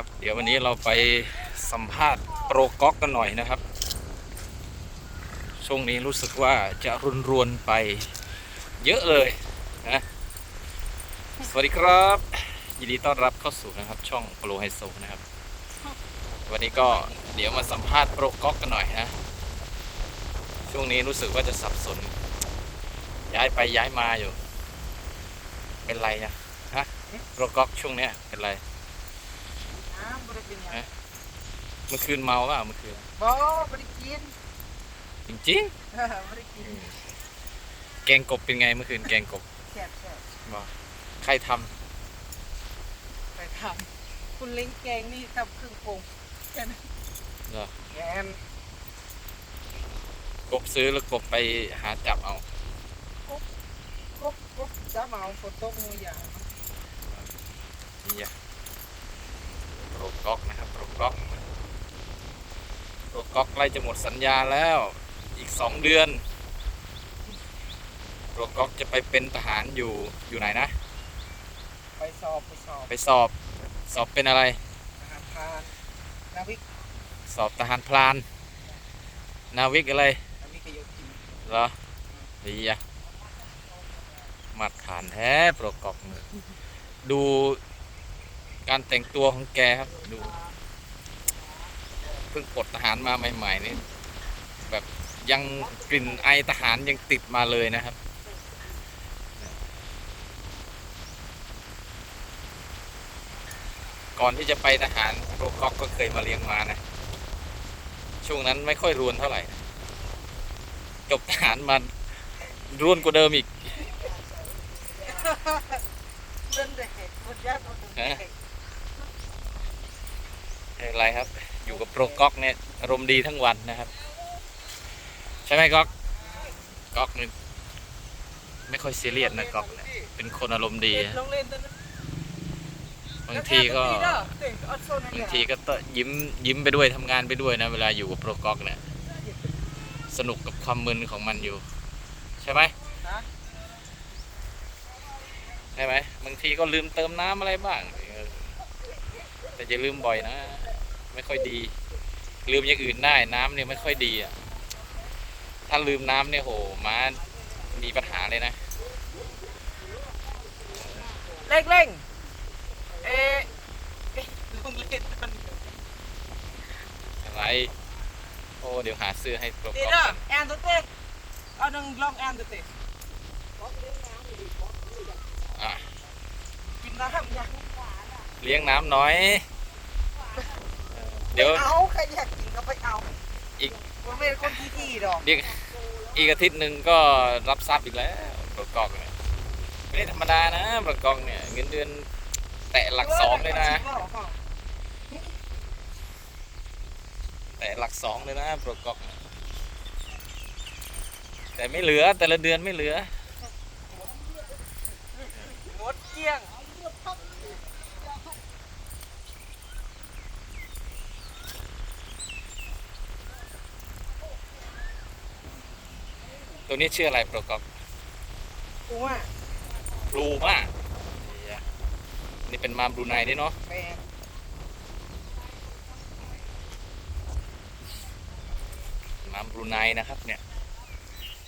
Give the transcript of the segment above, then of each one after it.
ครับ เดี๋ยววันนี้เราไปสัมภาษณ์โปรก๊อกกันหน่อยนะครับ ช่วงนี้รู้สึกว่าจะรุนรวนไปเยอะเลยนะสวัสดีครับ ยินดีต้อนรับเข้าสู่นะครับ ช่องโปรไฮโซนะครับ วันนี้ก็เดี๋ยวมาสัมภาษณ์โปรก๊อกกันหน่อยนะช่วงนี้รู้สึกว่าจะสับสน ย้ายไปย้ายมาอยู่ เป็นไรนะฮะโปรก๊อกช่วงเนี้ยเป็นไร น้ำบริกินยังเมื่อคืนเมาเปล่าเมื่อคืนบ่บริกิน จริงบริกินๆแกงกบเป็นไงเมื่อคืนแกงกบแซ่บแซ่บบอกใครทไปทำคุณเล้งแกงนี่ทำเครื่องปรุงแกนำเหรอแกนกบซื้อแล้วกบไปหาจับเอากุ๊บกุ๊บจะมาเอาฝนตกมืออย่างนี่อะ โปรก๊อกนะครับโปรก๊อกโปรก๊อกใกล้จะหมดสัญญาแล้วอีกสองเดือนโปรก๊อกจะไปเป็นทหารอยู่อยู่ไหนนะ ไปสอบ ไปสอบ ไปสอบสอบเป็นอะไรอาหารทานนาวิกสอบทหารพลาน นาวิกอะไรนาวิกโยธินเหรอดีอะมาตรฐานแท้โปรกอกมือดู การแต่งตัวของแกครับดูเพิ่งปลดทหารมาใหม่ๆนี่แบบยังกลิ่นไอทหารยังติดมาเลยนะครับ ก่อนที่จะไปทหารโปรกอกก็เคยมาเลี้ยงมานะ ช่วงนั้นไม่ค่อยรวนเท่าไหร่ จบทหารมันร่วนกว่าเดิมอีกเด็กคนยากคนเด็ก ไม่เป็นไรครับ อยู่กับโปรก๊อกเนี่ยอารมณ์ดีทั้งวันนะครับ ใช่ไหมก๊อกก๊อกนี่ไม่ค่อยซีเรียสนะก๊อกเนี่ยเป็นคนอารมณ์ดีนะบางทีก็บางทีก็ตยิ้มยิ้มไปด้วยทำงานไปด้วยนะ เวลาอยู่กับโปรก๊อกเนี่ยสนุกกับความมึนของมันอยู่ ใช่ไหมใช่ไหมบางทีก็ลืมเติมน้ำอะไรบ้าง แต่จะลืมบ่อยนะ ไม่ค่อยดี ลืมอย่างอื่นได้น้ำเนี่ยไม่ค่อยดีอะ ถ้าลืมน้ำเนี่ยโหม้ามีปัญหาเลยนะเร่งเร่งเอ๊ะเอ๊ะลงเล่นตอนอะไร โอ้ เดี๋ยวหาเสื้อให้โปรตีกอเด้อฟแอนตัวเต้เอาหนึ่งลองแอนตัวเต้อะกินน้ำยังเลี้ยงน้ำน้อยเออเดี๋ยว เอาใครอยากกินก็ไปเอาอีกผมเป็นคนที่ดีดอกเดี๋ยวอีกอาทิตย์หนึ่งก็รับทราบอีกแล้วโปรกอกเนี่ยไม่ได้ธรรมดานะโปรกอกเนี่ยเงินเดือนแตะหลักสองเลยนะ แต่หลักสองเลยนะโปรกอกเนี่ยแต่ไม่เหลือแต่ละเดือนไม่เหลือหมดเกลี้ยง ตัวนี้ชื่ออะไรโปรกอกกูว่าบลูมานี่เป็นมาบรูไนนี่เนาะแปลงมาบรูไนนะครับ เนี่ย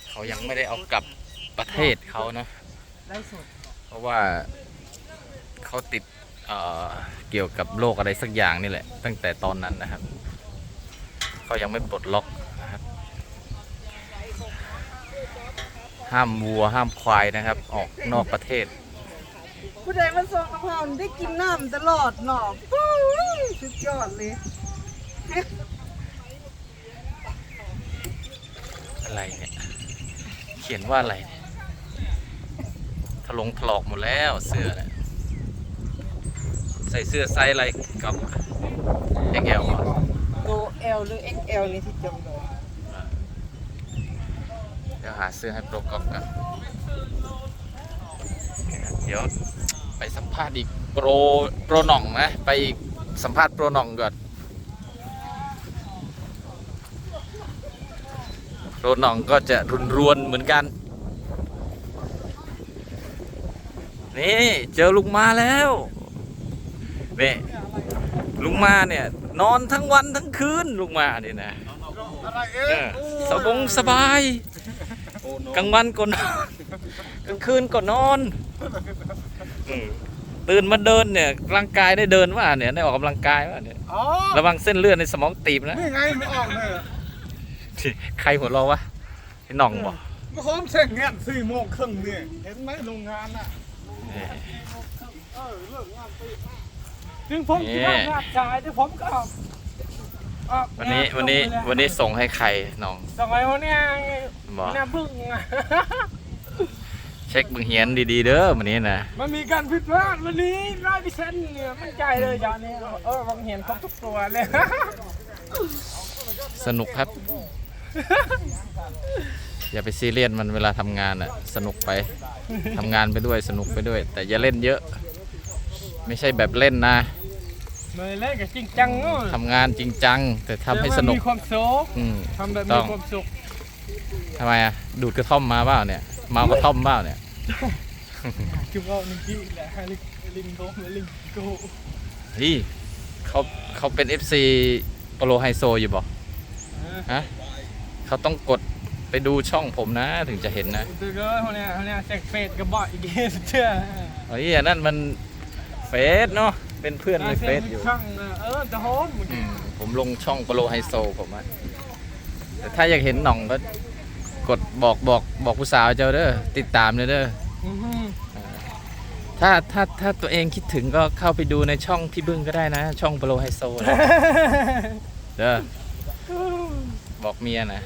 เขายังไม่ได้เอากลับประเทศเขานะ ได้สุดเพราะว่าเขาติดเอ่อเกี่ยวกับโรคอะไรสักอย่างนี่แหละ ตั้งแต่ตอนนั้นนะครับ เขายังไม่ปลดล็อกนะครับ ห้ามวัวห้ามควายนะครับ ออกนอกประเทศ ผู้ใดมันส่งกะเพราได้กินน้ำตลอดหนอกปุ้ยสุดยอดเลย อะไรเนี่ย เขียนว่าอะไรเนี่ยถลงถลอกหมดแล้วเสื้อเนี่ยใส่เสื้อไซส์อะไรกับ XL อะโต L หรือ XL นี่ที่จำเลยเดี๋ยวหาเสื้อให้โปรกอบกันเดี๋ยวไปสัมภาษณ์อีกโปรโปรหน่องนะ ไปอีกสัมภาษณ์โปรหน่องก่อนโปรหน่องก็จะรุนรวนเหมือนกัน นี่เจอลุงมาแล้วนี่ลุงมาเนี่ย นอนทั้งวันทั้งคืนลุงมาเนี่ยนะอะไรเอเออสบงสบาย กลางวันก็นอนกลางคืนก็นอนอืมตื่นมาเดินเนี่ยร่างกายได้เดินว่าเนี่ยได้ออกกำลังกายว่าเนี่ยอ๋อระวังเส้นเลือดในสมองตีบนะนี่ไงไม่ออกเลยใครหัวเราะวะไอ้หน่องบอกเมื่อคืนเช็งงานสี่โมงครึ่งเนี่ยเห็นไหมโรงงานน่ะเออเลิกงานตีห้าถึงผมคิดว่างานชายที่ผมก็ออกออก วันนี้งาวันนี้ส่งไปเลยวันนี้ส่งให้ใครหน่องส่งไอ้คนเนี้ยบอกเนี่ยพึ่งอะเช็คบึงเฮียนดีๆเด้อวันนี้นะมันมีการผิดพลาดวันนี้ร้อยเปอร์เซ็นต์เนี่ยมั่นใจเลยจานนี้เออวังเห็นครบทุกตัวเลยสนุกครับ อย่าไปซีเรียสมันเวลาทำงานอะสนุกไปทำงานไปด้วยสนุกไปด้วย แต่อย่าเล่นเยอะ ไม่ใช่แบบเล่นนะ ไม่เล่นกับจริงจังเนอะทำงานจริงจัง แต่ทำให้สนุกแต่ว่ามีความสุขอืมทำแบบต้มีองความสุขทำไมอะดูดกระท่อมมาเปล่าเนี่ยเมากระท่อมเปล่าเนี่ยคือว่าหนึ่งที่แหละให้ลิงลิงโกลิงโกเฮ้ยเขาเขาเป็น FC โปโลไฮโซอยู่บอกฮะเขาต้องกดไปดูช่องผมนะถึงจะเห็นนะตัวก็คนเนี้ยคนเนี้ยแจกเฟสกับบ่อยอีกเชื่อเฮ้ยอันนั่นมันเฟซเนาะ เป็นเพื่อนในเฟซอยู่ ช่างเออจะโฮมอืมผมลงช่องโปโลไฮโซผมอะแต่ถ้าอยากเห็นหน่องก็กดบอกบอกบอกผู้สาวเจ้าเด้อติดตามเลยเด้ออือหือถ้าถ้าถ้าตัวเองคิดถึงก็เข้าไปดูในช่องพี่บึ้งก็ได้นะ ช่องโปโลไฮโซนะเด้อบอกเมียนะ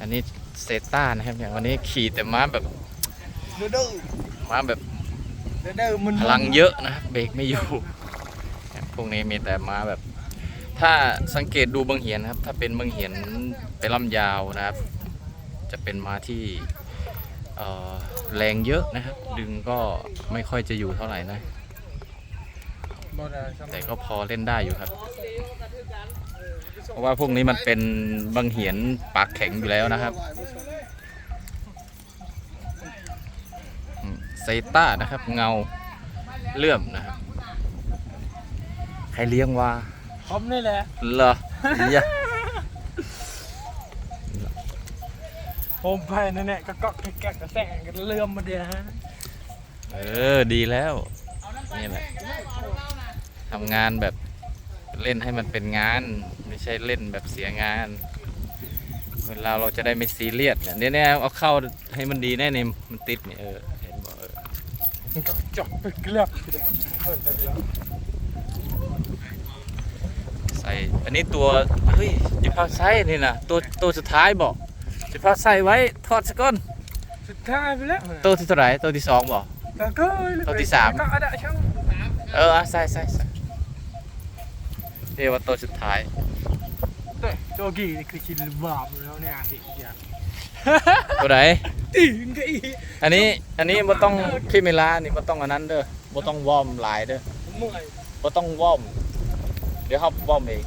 อันนี้เซต้านะครับเนี่ยวันนี้ขี่แต่ม้าแบบเด้อเด้อ ม้าแบบเด้อเด้อมันพลังเยอะนะครับเบรกไม่อยู่พวกนี้มีแต่ม้าแบบ ถ้าสังเกตดูบางเหียนนะครับ ถ้าเป็นบางเหียนเป็นลำยาวนะครับ จะเป็นม้าที่เอ่อแรงเยอะนะครับ ดึงก็ไม่ค่อยจะอยู่เท่าไหร่นะบ่ได้สำหแต่รับก็พอเล่นได้อยู่ครับ เพราะว่าพวกนี้มันเป็นบางเหียนปากแข็งอยู่แล้วนะครับ อืมเซต้านะครับ เงาเลื่อมนะครับ ใครเลี้ยงว่าผมนี่แหละเหรอเหี้ยผมไปนั่นแหละก็เกาะแกะกระแสงกันเลื่อมมาเดียวฮะเออดีแล้ว นี่แหละทำงานแบบเล่นให้มันเป็นงาน ไม่ใช่เล่นแบบเสียงานเวลาเราจะได้ไม่ซีเรียสเนี่ยเนี่ยเอาเข้าให้มันดีแน่เนี่ยมันติดเนี่ยเออเห็นบอกเอ ใส่อันนี้ตัวเฮ้ยจะพาใส่นี่นะตัวตัวสุดท้ายบอกจะพาใส่ไว้ทอดสักก้อนสุดท้ายไปแล้วตัวที่เท่าไหร่ตัวที่สองบอกแต่ก็ตัวที่สามก็ ada ช่างเอออะใส่ใส่ใส่เรียกว่าตัวสุดท้าย เด้ตัวกี่นี่คือชิลบาบแล้วเนี่ยเห็นอย่างตัวไหนตีนก็อีอันนี้อันนี้บ่ต้องพี่เมลานี่บ่ต้องอันนั้นเด้อบ่ต้องวอร์มหลายเด้อเมื่อยบ่ต้องวอร์มเดี๋ยวเฮาวอร์มเอง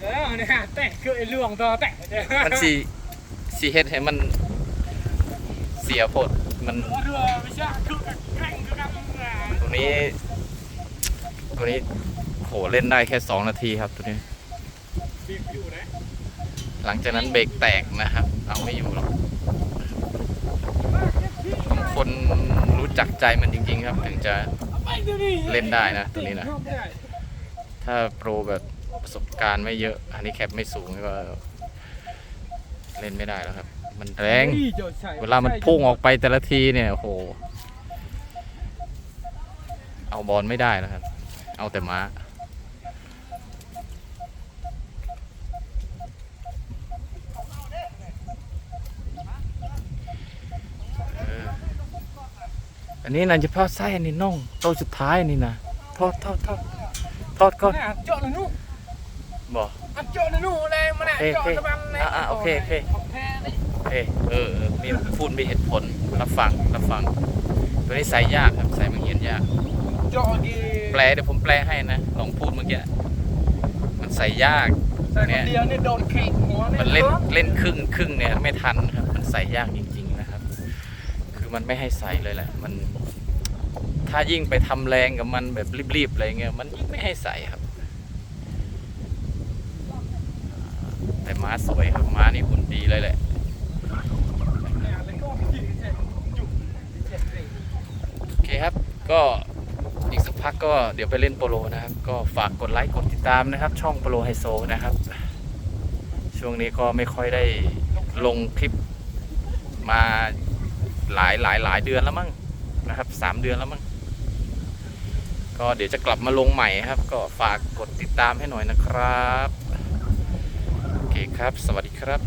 เออเนี่ยแตะคือไอ้ล่วงตัวแตะเด้อมันสิสิเฮ็ดให้มันเสียโพดมันว่าเรือไม่ใช่คือแข่งคือกันตัวนี้ตัวนี้โหเล่นได้แค่ 2 นาทีครับตัวนี้บีบอยู่นะ หลังจากนั้นเบรกแตกนะครับ เอาไม่อยู่หรอกต้องคนรู้จักใจมันจริง ๆ ครับ ถึงจะเดี๋ยวนี้เล่นได้นะตัวนี้นะถ้าโปรแบบประสบการณ์ไม่เยอะ อันนี้แคปไม่สูงก็เล่นไม่ได้แล้วครับ มันแรง เวลามันพุ่งออกไปแต่ละทีเนี่ยโอ้โห เอาบอลไม่ได้แล้วครับ เอาแต่ม้า อันนี้นะจะพาไส้อันนี้น่องตัวสุดท้ายนี่นะทอดทอดทอดทอดก่อนอัดเจาะเลยนู่นบอกอัดเจาะเลยนู่นเลยมันอัดเจาะตะบันเลยอะอะโอเคโอเคของแท้นี่เออเออเออมีพูดมีเหตุผลรับฟังรับฟัง ตัวนี้ใส่ยากครับใส่มังเหียนยากเจาะดีแปลเดี๋ยวผมแปลให้นะลองพูดเมื่อกี้มันใส่ยากแต่คนเดียวนี่โดนเข่งหัวมันเล่นเล่นครึ่งครึ่งเนี่ยไม่ทันครับมันใส่ยากจริงๆนะครับ คือมันไม่ให้ใส่เลยแหละมัน ถ้ายิ่งไปทำแรงกับมันแบบรีบๆอะไรเงี้ยมันยิ่งไม่ให้ใส่ครับ แต่ม้าสวยครับม้านี่หุ่นดีเลยแหละโอเคครับก็อีกสักพักก็เดี๋ยวไปเล่นโปโลนะครับ ก็ฝากกดไลค์กดติดตามนะครับ ช่องโปโลไฮโซนะครับ ช่วงนี้ก็ไม่ค่อยได้ลงคลิปมาหลายหลายหลายเดือนแล้วมั้งนะครับสามเดือนแล้วมั้ง ก็เดี๋ยวจะกลับมาลงใหม่ครับ ก็ฝากกดติดตามให้หน่อยนะครับ โอเคครับ สวัสดีครับ